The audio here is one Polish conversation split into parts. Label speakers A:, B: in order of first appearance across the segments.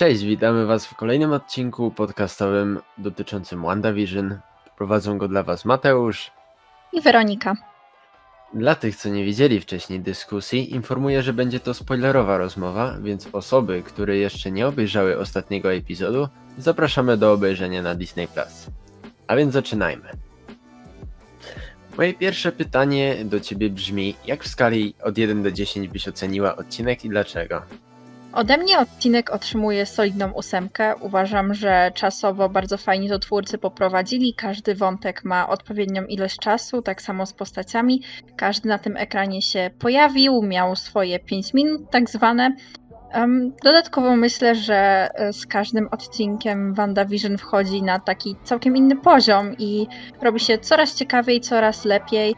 A: Cześć, witamy Was w kolejnym odcinku podcastowym dotyczącym WandaVision. Prowadzą go dla Was Mateusz.
B: I Weronika.
A: Dla tych, co nie widzieli wcześniej dyskusji, informuję, że będzie to spoilerowa rozmowa, więc osoby, które jeszcze nie obejrzały ostatniego epizodu, zapraszamy do obejrzenia na Disney+. A więc zaczynajmy. Moje pierwsze pytanie do Ciebie brzmi, jak w skali od 1 do 10 byś oceniła odcinek i dlaczego?
B: Ode mnie odcinek otrzymuje solidną ósemkę. Uważam, że czasowo bardzo fajnie to twórcy poprowadzili. Każdy wątek ma odpowiednią ilość czasu, tak samo z postaciami. Każdy na tym ekranie się pojawił, miał swoje 5 minut, tak zwane. Dodatkowo myślę, że e, z każdym odcinkiem WandaVision wchodzi na taki całkiem inny poziom i robi się coraz ciekawiej, coraz lepiej.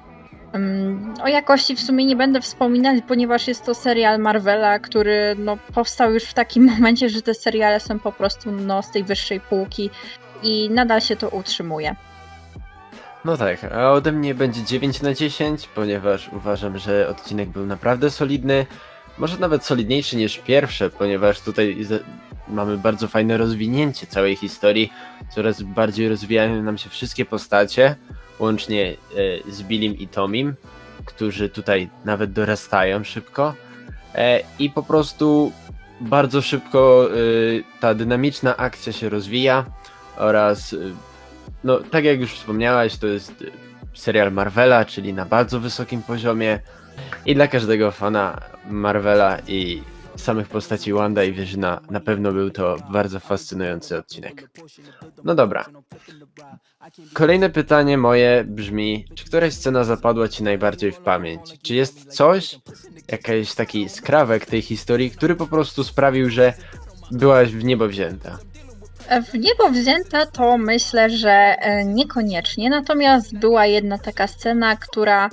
B: O jakości w sumie nie będę wspominać, ponieważ jest to serial Marvela, który no, powstał już w takim momencie, że te seriale są po prostu no, z tej wyższej półki i nadal się to utrzymuje.
A: No tak, a ode mnie będzie 9 na 10, ponieważ uważam, że odcinek był naprawdę solidny. Może nawet solidniejszy niż pierwsze, ponieważ tutaj mamy bardzo fajne rozwinięcie całej historii. Coraz bardziej rozwijają nam się wszystkie postacie, łącznie e, z Billim i Tomim, którzy tutaj nawet dorastają szybko. E, I po prostu bardzo szybko e, ta dynamiczna akcja się rozwija oraz, no tak jak już wspomniałaś, to jest serial Marvela, czyli na bardzo wysokim poziomie. I dla każdego fana Marvela i samych postaci Wanda i Visiona na pewno był to bardzo fascynujący odcinek. No dobra. Kolejne pytanie moje brzmi, czy któraś scena zapadła ci najbardziej w pamięć? Czy jest coś, jakiś taki skrawek tej historii, który po prostu sprawił, że byłaś w niebo wzięta?
B: W niebo wzięta to myślę, że e, niekoniecznie, natomiast była jedna taka scena, która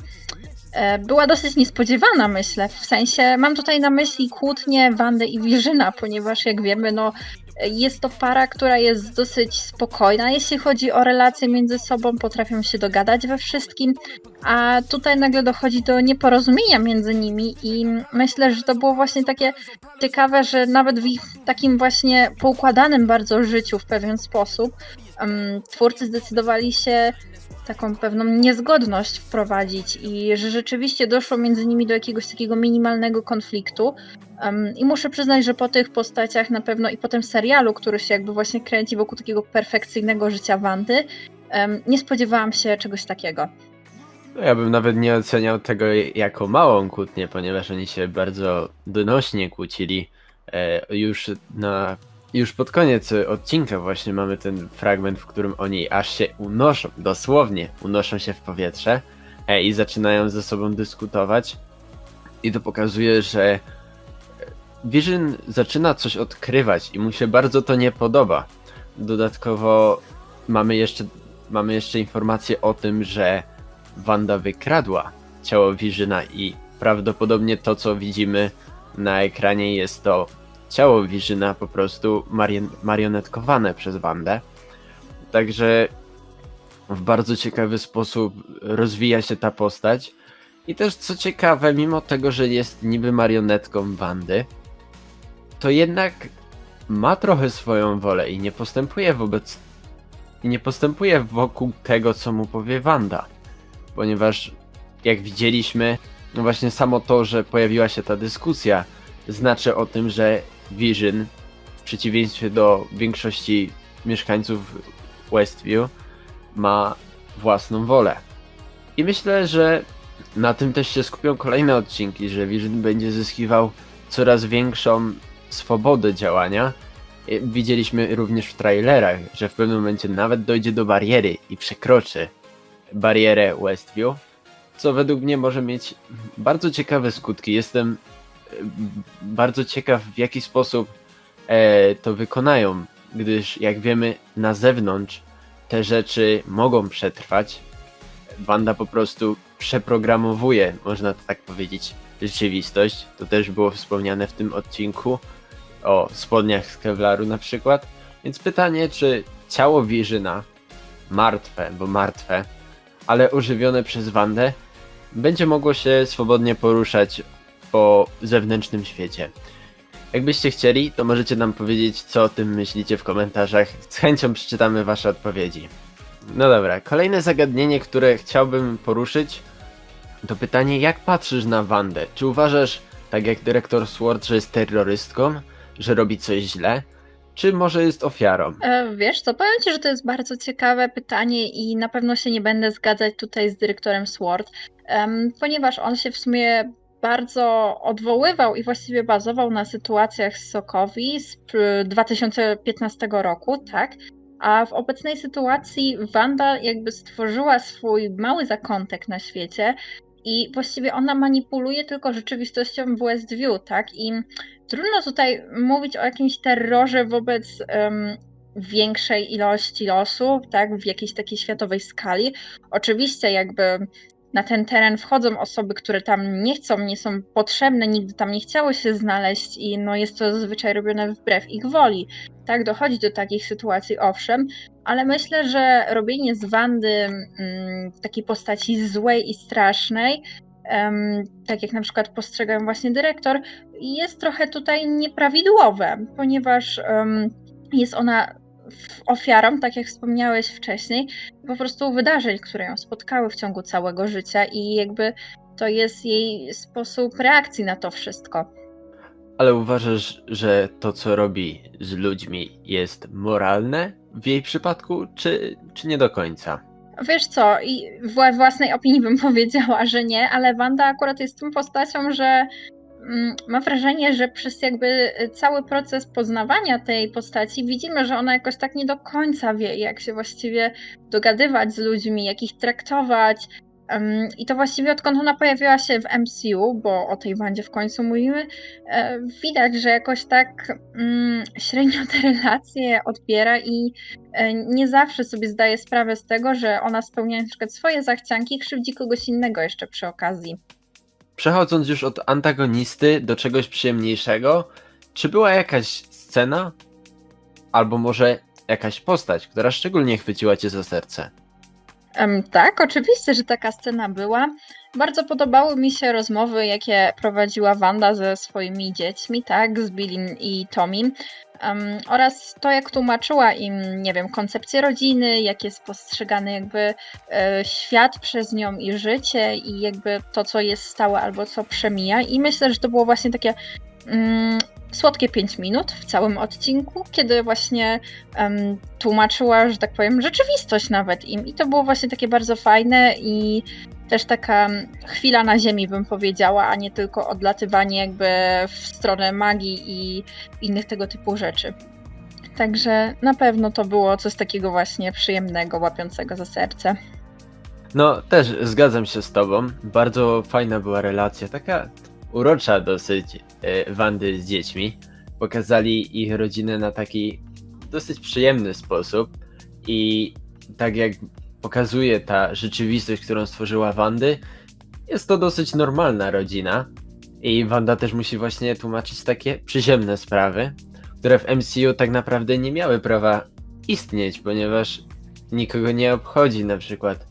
B: była dosyć niespodziewana, myślę. W sensie mam tutaj na myśli kłótnię Wandy i Wirzyna, ponieważ jak wiemy, no e, jest to para, która jest dosyć spokojna, jeśli chodzi o relacje między sobą, potrafią się dogadać we wszystkim, a tutaj nagle dochodzi do nieporozumienia między nimi i myślę, że to było właśnie takie ciekawe, że nawet w ich takim właśnie poukładanym bardzo życiu w pewien sposób em, twórcy zdecydowali się taką pewną niezgodność wprowadzić i że rzeczywiście doszło między nimi do jakiegoś takiego minimalnego konfliktu. Em, I muszę przyznać, że po tych postaciach na pewno i po tym serialu, który się jakby właśnie kręci wokół takiego perfekcyjnego życia Wandy, em, nie spodziewałam się czegoś takiego.
A: No, Ja bym nawet nie oceniał tego jako małą kłótnię, ponieważ oni się bardzo donośnie kłócili. E, już na już pod koniec odcinka właśnie mamy ten fragment, w którym oni aż się unoszą, dosłownie unoszą się w powietrze e, i zaczynają ze sobą dyskutować. I to pokazuje, że Vision zaczyna coś odkrywać i mu się bardzo to nie podoba. Dodatkowo mamy jeszcze, mamy jeszcze informację o tym, że Wanda wykradła ciało Visiona i prawdopodobnie to, co widzimy na ekranie jest to ciało Visiona po prostu marion- marionetkowane przez Wandę. Także w bardzo ciekawy sposób rozwija się ta postać. I też co ciekawe, mimo tego, że jest niby marionetką Wandy, to jednak ma trochę swoją wolę i nie postępuje wobec i nie postępuje wokół tego, co mu powie Wanda ponieważ jak widzieliśmy, no właśnie samo to, że pojawiła się ta dyskusja, znaczy o tym, że Vision, w przeciwieństwie do większości mieszkańców Westview, ma własną wolę. I myślę, że na tym też się skupią kolejne odcinki, że Vision będzie zyskiwał coraz większą swobodę działania. Widzieliśmy również w trailerach, że w pewnym momencie nawet dojdzie do bariery i przekroczy barierę Westview, co według mnie może mieć bardzo ciekawe skutki. Jestem bardzo ciekaw, w jaki sposób e, to wykonają, gdyż jak wiemy, na zewnątrz te rzeczy mogą przetrwać. Wanda po prostu przeprogramowuje, można to tak powiedzieć, rzeczywistość. To też było wspomniane w tym odcinku o spodniach z Kevlaru na przykład. Więc pytanie, czy ciało Wirzyna, martwe, bo martwe, ale ożywione przez Wandę, będzie mogło się swobodnie poruszać po zewnętrznym świecie. Jakbyście chcieli, to możecie nam powiedzieć, co o tym myślicie w komentarzach. Z chęcią przeczytamy wasze odpowiedzi. No dobra, kolejne zagadnienie, które chciałbym poruszyć, to pytanie, jak patrzysz na Wandę? Czy uważasz, tak jak dyrektor Sword, że jest terrorystką, że robi coś źle? Czy może jest ofiarą?
B: E, Wiesz co, powiem Ci, że to jest bardzo ciekawe pytanie i na pewno się nie będę zgadzać tutaj z dyrektorem SWORD, ponieważ on się w sumie bardzo odwoływał i właściwie bazował na sytuacjach z Sokowi z p- 2015 roku, tak? A w obecnej sytuacji Wanda jakby stworzyła swój mały zakątek na świecie i właściwie ona manipuluje tylko rzeczywistością w Westview, tak? I trudno tutaj mówić o jakimś terrorze wobec em, większej ilości osób, tak, w jakiejś takiej światowej skali. Oczywiście jakby na ten teren wchodzą osoby, które tam nie chcą, nie są potrzebne, nigdy tam nie chciało się znaleźć i no jest to zazwyczaj robione wbrew ich woli. Tak, dochodzi do takich sytuacji, owszem, ale myślę, że robienie z Wandy mm, takiej postaci złej i strasznej, em, tak jak na przykład postrzegałem właśnie dyrektor, jest trochę tutaj nieprawidłowe, ponieważ em, jest ona ofiarą, tak jak wspomniałeś wcześniej, po prostu wydarzeń, które ją spotkały w ciągu całego życia i jakby to jest jej sposób reakcji na to wszystko.
A: Ale uważasz, że to, co robi z ludźmi, jest moralne w jej przypadku, czy, czy nie do końca?
B: Wiesz co, w własnej opinii bym powiedziała, że nie, ale Wanda akurat jest tą postacią, że mam wrażenie, że przez jakby cały proces poznawania tej postaci widzimy, że ona jakoś tak nie do końca wie, jak się właściwie dogadywać z ludźmi, jak ich traktować. I to właściwie odkąd ona pojawiła się w MCU, bo o tej Wandzie w końcu mówimy, e, widać, że jakoś tak mm, średnio te relacje odbiera i e, nie zawsze sobie zdaje sprawę z tego, że ona spełnia na przykład swoje zachcianki, krzywdzi kogoś innego jeszcze przy okazji.
A: Przechodząc już od antagonisty do czegoś przyjemniejszego, czy była jakaś scena, albo może jakaś postać, która szczególnie chwyciła cię za serce?
B: Em, tak, oczywiście, że taka scena była. Bardzo podobały mi się rozmowy, jakie prowadziła Wanda ze swoimi dziećmi, tak, z Billim i Tomim. Em, oraz to, jak tłumaczyła im, nie wiem, koncepcję rodziny, jak jest postrzegany jakby e, świat przez nią i życie i jakby to, co jest stałe albo co przemija. I myślę, że to było właśnie takie mm, słodkie 5 minut w całym odcinku, kiedy właśnie em, tłumaczyła, że tak powiem, rzeczywistość nawet im. I to było właśnie takie bardzo fajne i też taka chwila na ziemi, bym powiedziała, a nie tylko odlatywanie jakby w stronę magii i innych tego typu rzeczy. Także na pewno to było coś takiego właśnie przyjemnego, łapiącego za serce.
A: No, też zgadzam się z tobą. Bardzo fajna była relacja, taka urocza dosyć e, Wandy z dziećmi. Pokazali ich rodzinę na taki dosyć przyjemny sposób i tak jak pokazuje ta rzeczywistość, którą stworzyła Wandy, jest to dosyć normalna rodzina i Wanda też musi właśnie tłumaczyć takie przyziemne sprawy, które w MCU tak naprawdę nie miały prawa istnieć, ponieważ nikogo nie obchodzi na przykład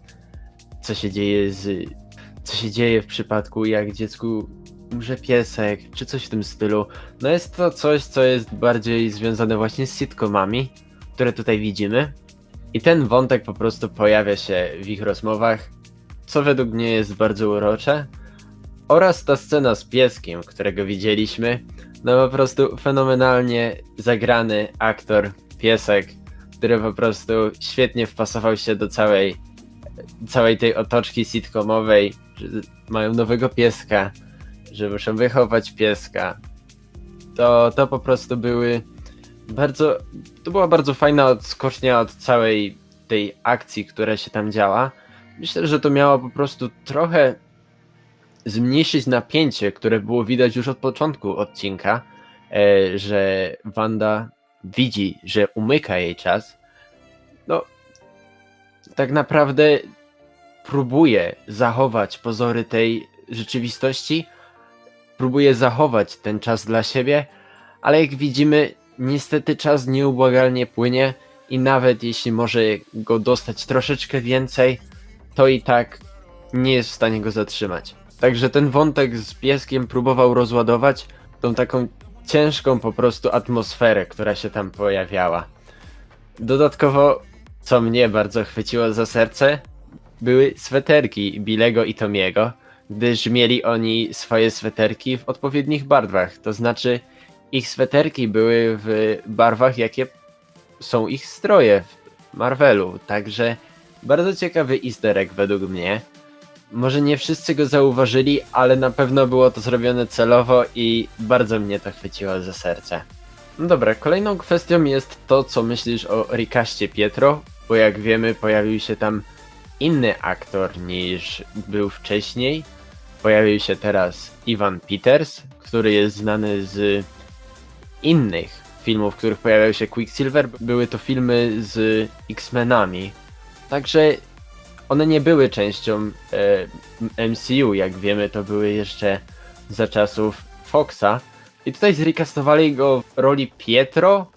A: co się dzieje z. Co się dzieje w przypadku, jak dziecku umrze piesek, czy coś w tym stylu. No jest to coś, co jest bardziej związane właśnie z sitcomami, które tutaj widzimy. I ten wątek po prostu pojawia się w ich rozmowach, co według mnie jest bardzo urocze. Oraz ta scena z pieskiem, którego widzieliśmy. No po prostu fenomenalnie zagrany aktor, piesek, który po prostu świetnie wpasował się do całej całej tej otoczki sitcomowej, że mają nowego pieska, że muszą wychować pieska. To, to po prostu były bardzo. To była bardzo fajna odskocznia od całej tej akcji, która się tam działa. Myślę, że to miało po prostu trochę zmniejszyć napięcie, które było widać już od początku odcinka, e, że Wanda widzi, że umyka jej czas. No, tak naprawdę próbuje zachować pozory tej rzeczywistości, próbuje zachować ten czas dla siebie, ale jak widzimy, niestety czas nieubłagalnie płynie i nawet jeśli może go dostać troszeczkę więcej, to i tak nie jest w stanie go zatrzymać. Także ten wątek z pieskiem próbował rozładować tą taką ciężką po prostu atmosferę, która się tam pojawiała. Dodatkowo, co mnie bardzo chwyciło za serce, były sweterki Bilego i Tomiego, gdyż mieli oni swoje sweterki w odpowiednich barwach. To znaczy, ich sweterki były w barwach, jakie są ich stroje w Marvelu. Także bardzo ciekawy easter egg według mnie. Może nie wszyscy go zauważyli, ale na pewno było to zrobione celowo i bardzo mnie to chwyciło za serce. No dobra, kolejną kwestią jest to, co myślisz o Rikaście Pietro, bo jak wiemy, pojawił się tam inny aktor niż był wcześniej. Pojawił się teraz Ivan Peters, który jest znany z innych filmów, w których pojawiał się Quicksilver. Były to filmy z X-Menami. Także one nie były częścią e, MCU, jak wiemy, to były jeszcze za czasów Foxa. I tutaj zrecastowali go w roli Pietro,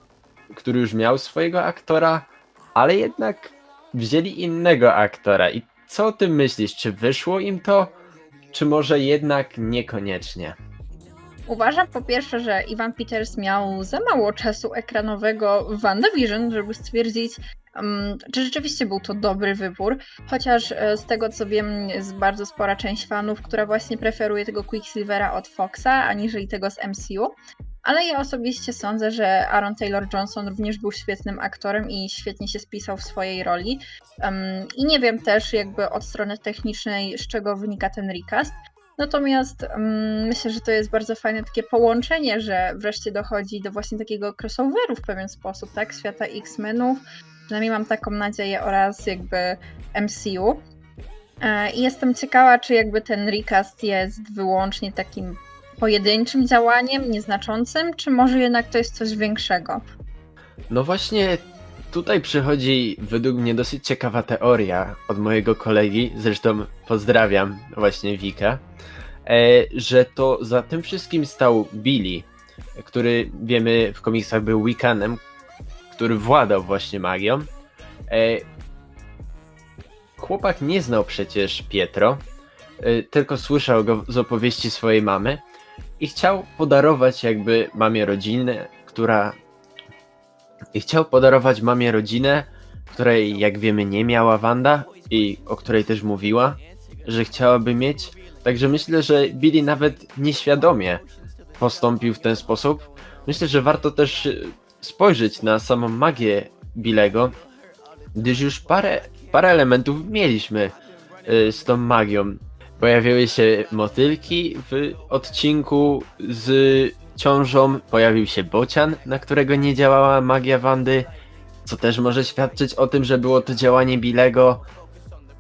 A: który już miał swojego aktora, ale jednak wzięli innego aktora. I co o tym myślisz? Czy wyszło im to, czy może jednak niekoniecznie?
B: Uważam po pierwsze, że Ivan Peters miał za mało czasu ekranowego w WandaVision, żeby stwierdzić, um, czy rzeczywiście był to dobry wybór. Chociaż e, z tego co wiem, jest bardzo spora część fanów, która właśnie preferuje tego Quicksilvera od Foxa, aniżeli tego z MCU. Ale ja osobiście sądzę, że Aaron Taylor Johnson również był świetnym aktorem i świetnie się spisał w swojej roli. Um, I nie wiem też jakby od strony technicznej, z czego wynika ten recast. Natomiast um, myślę, że to jest bardzo fajne takie połączenie, że wreszcie dochodzi do właśnie takiego crossoveru w pewien sposób, tak? Świata X-Menów. Przynajmniej mam taką nadzieję oraz jakby MCU. E, I jestem ciekawa, czy jakby ten recast jest wyłącznie takim pojedynczym działaniem, nieznaczącym, czy może jednak to jest coś większego.
A: No właśnie tutaj przychodzi według mnie dosyć ciekawa teoria od mojego kolegi, zresztą pozdrawiam właśnie Wika, e, że to za tym wszystkim stał Billy, który wiemy w komiksach był Wiccanem, który władał właśnie magią. E, chłopak nie znał przecież Pietro, e, tylko słyszał go z opowieści swojej mamy i chciał podarować jakby mamie rodzinę, która i chciał podarować mamie rodzinę, której jak wiemy nie miała Wanda i o której też mówiła, że chciałaby mieć. Także myślę, że Billy nawet nieświadomie postąpił w ten sposób. Myślę, że warto też y, spojrzeć na samą magię Billego, gdyż już parę, parę elementów mieliśmy y, z tą magią. Pojawiły się motylki w odcinku z ciążą, pojawił się bocian, na którego nie działała magia Wandy, co też może świadczyć o tym, że było to działanie Bilego.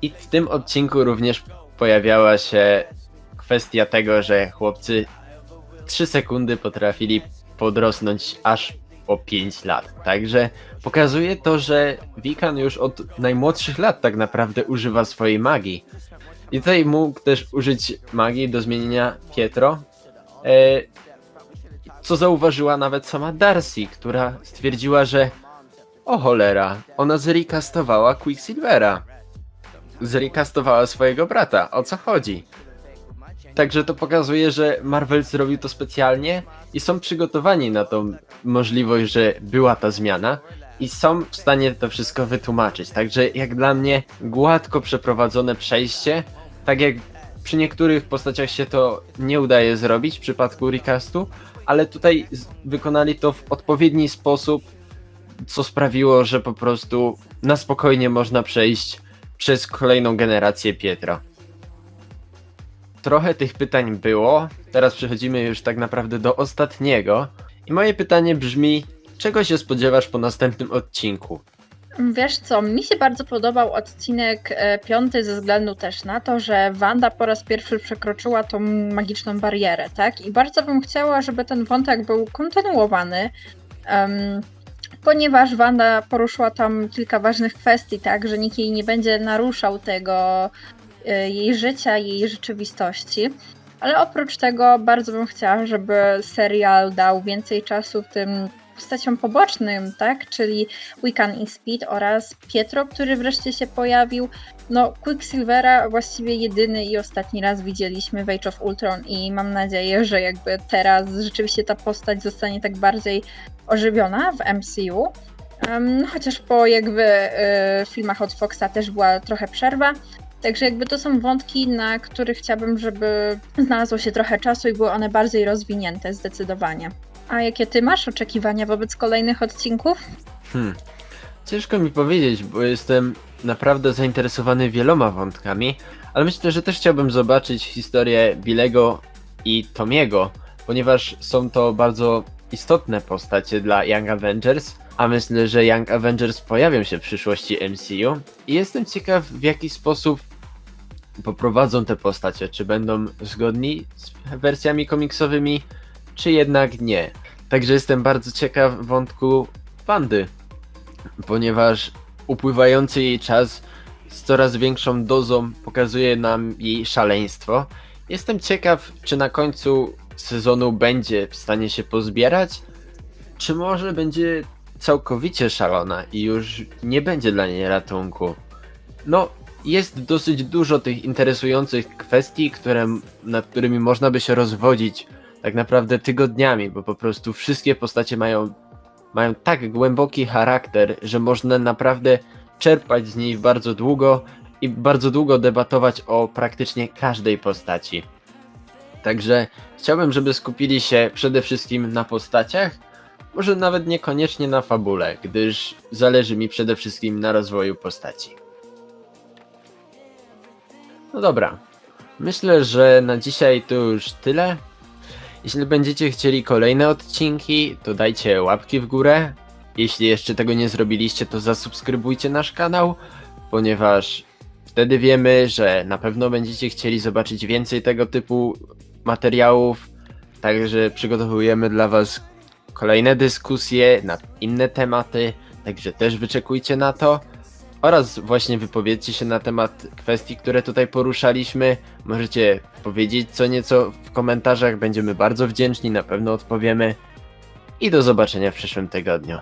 A: I w tym odcinku również pojawiała się kwestia tego, że chłopcy 3 sekundy potrafili podrosnąć aż o 5 lat. Także pokazuje to, że Wikan już od najmłodszych lat tak naprawdę używa swojej magii. I tutaj mógł też użyć magii do zmienienia Pietro. E, co zauważyła nawet sama Darcy, która stwierdziła, że o cholera, ona zrecastowała Quicksilvera. Zrecastowała swojego brata, o co chodzi? Także to pokazuje, że Marvel zrobił to specjalnie i są przygotowani na tą możliwość, że była ta zmiana i są w stanie to wszystko wytłumaczyć. Także jak dla mnie gładko przeprowadzone przejście, tak jak przy niektórych postaciach się to nie udaje zrobić w przypadku recastu, ale tutaj wykonali to w odpowiedni sposób, co sprawiło, że po prostu na spokojnie można przejść przez kolejną generację Pietro. Trochę tych pytań było, teraz przechodzimy już tak naprawdę do ostatniego. I moje pytanie brzmi, czego się spodziewasz po następnym odcinku?
B: Wiesz co, mi się bardzo podobał odcinek e, piąty ze względu też na to, że Wanda po raz pierwszy przekroczyła tą magiczną barierę, tak? I bardzo bym chciała, żeby ten wątek był kontynuowany, em, ponieważ Wanda poruszyła tam kilka ważnych kwestii, tak? Że nikt jej nie będzie naruszał tego, e, jej życia, jej rzeczywistości. Ale oprócz tego bardzo bym chciała, żeby serial dał więcej czasu tym postaciom pobocznym, tak? Czyli Wiccan i Speed oraz Pietro, który wreszcie się pojawił. No, Quicksilvera właściwie jedyny i ostatni raz widzieliśmy w Age of Ultron i mam nadzieję, że jakby teraz rzeczywiście ta postać zostanie tak bardziej ożywiona w MCU. Em, no, chociaż po jakby e, filmach od Foxa też była trochę przerwa. Także jakby to są wątki, na których chciałabym, żeby znalazło się trochę czasu i były one bardziej rozwinięte zdecydowanie. A jakie ty masz oczekiwania wobec kolejnych odcinków?
A: Hmm. Ciężko mi powiedzieć, bo jestem naprawdę zainteresowany wieloma wątkami, ale myślę, że też chciałbym zobaczyć historię Billego i Tomiego, ponieważ są to bardzo istotne postacie dla Young Avengers, a myślę, że Young Avengers pojawią się w przyszłości MCU i jestem ciekaw w jaki sposób poprowadzą te postacie, czy będą zgodni z wersjami komiksowymi, czy jednak nie. Także jestem bardzo ciekaw wątku Pandy, ponieważ upływający jej czas z coraz większą dozą pokazuje nam jej szaleństwo. Jestem ciekaw, czy na końcu sezonu będzie w stanie się pozbierać, czy może będzie całkowicie szalona i już nie będzie dla niej ratunku. No, jest dosyć dużo tych interesujących kwestii, które, nad którymi można by się rozwodzić tak naprawdę tygodniami, bo po prostu wszystkie postacie mają, mają tak głęboki charakter, że można naprawdę czerpać z niej bardzo długo i bardzo długo debatować o praktycznie każdej postaci. Także chciałbym, żeby skupili się przede wszystkim na postaciach, może nawet niekoniecznie na fabule, gdyż zależy mi przede wszystkim na rozwoju postaci. No dobra, myślę, że na dzisiaj to już tyle. Jeśli będziecie chcieli kolejne odcinki, to dajcie łapki w górę. Jeśli jeszcze tego nie zrobiliście, to zasubskrybujcie nasz kanał, ponieważ wtedy wiemy, że na pewno będziecie chcieli zobaczyć więcej tego typu materiałów. Także przygotowujemy dla Was kolejne dyskusje na inne tematy, także też wyczekujcie na to. Oraz właśnie wypowiedzcie się na temat kwestii, które tutaj poruszaliśmy. Możecie powiedzieć co nieco w komentarzach, będziemy bardzo wdzięczni, na pewno odpowiemy. I do zobaczenia w przyszłym tygodniu.